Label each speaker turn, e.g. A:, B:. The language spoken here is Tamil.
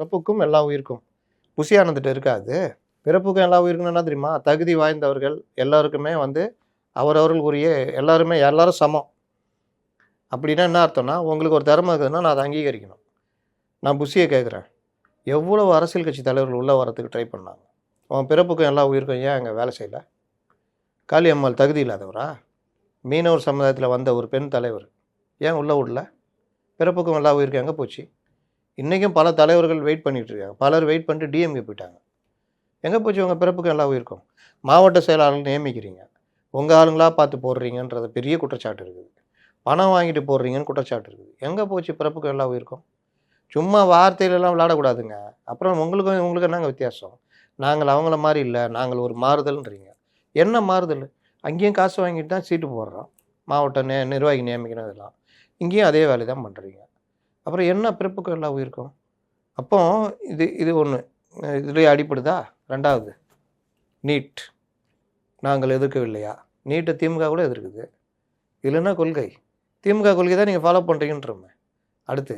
A: பிறப்புக்கும் எல்லா உயிருக்கும். புசியானந்துட்டு இருக்காது. பிறப்புக்கும் எல்லா உயிருக்கும் என்ன தெரியுமா? தகுதி வாய்ந்தவர்கள் எல்லாருக்குமே வந்து அவரவர்களுக்குரிய எல்லாருமே எல்லாரும் சமம். அப்படின்னா என்ன அர்த்தம்னா உங்களுக்கு ஒரு திறமை இருக்குதுன்னா நான் அதை அங்கீகரிக்கணும். நான் புஷியை கேட்குறேன். எவ்வளோ அரசியல் கட்சி தலைவர்கள் உள்ளே வரத்துக்கு ட்ரை பண்ணாங்க? அவன் பிறப்புக்கும் எல்லா உயிருக்கும் ஏன் அங்கே வேலை செய்யல? காளியம்மாள் தகுதி இல்லாதவரா? மீனவர் சமுதாயத்தில் வந்த ஒரு பெண் தலைவர் ஏன் உள்ளே விடல பிறப்புக்கும் எல்லா உயிருக்கும் எங்கே போச்சு? இன்றைக்கும் பல தலைவர்கள் வெயிட் பண்ணிகிட்டு இருக்காங்க. பலர் வெயிட் பண்ணிட்டு டிஎம்கே போயிட்டாங்க. எங்கே போச்சு? உங்கள் பிறப்புக்கு எல்லா உயிருக்கும். மாவட்ட செயலாளர்கள் நியமிக்கிறீங்க. உங்கள் ஆளுங்களாக பார்த்து போடுறீங்கன்றது பெரிய குற்றச்சாட்டு இருக்குது. பணம் வாங்கிட்டு போடுறீங்கன்னு குற்றச்சாட்டு இருக்குது. எங்கே போச்சு? பிறப்புக்கும் எல்லா உயிருக்கும். சும்மா வார்த்தையிலலாம் விளாடக்கூடாதுங்க அப்புறம் உங்களுக்கும் உங்களுக்கு என்னங்க வித்தியாசம்? நாங்கள் அவங்கள மாதிரி இல்லை. நாங்கள் ஒரு மாறுதல்ன்றீங்க. என்ன மாறுதல்? அங்கேயும் காசு வாங்கிட்டு தான் சீட்டு போடுறோம். மாவட்ட நே நிர்வாகி நியமிக்கணும் இதெல்லாம் இங்கேயும் அதே வேலை தான் பண்ணுறீங்க அப்புறம் என்ன பிறப்புக்கும் எல்லா உயிருக்கும்? அப்போ இது இது ஒன்று இதுலேயே அடிப்படுதா ரெண்டாவது நீட். நாங்கள் எதிர்க்கவில்லையா? நீட்டை திமுக கூட எதிர்க்குது. இல்லைன்னா கொள்கை. திமுக கொள்கை தான் நீங்கள் ஃபாலோ பண்ணுறீங்கன்றமே அடுத்து.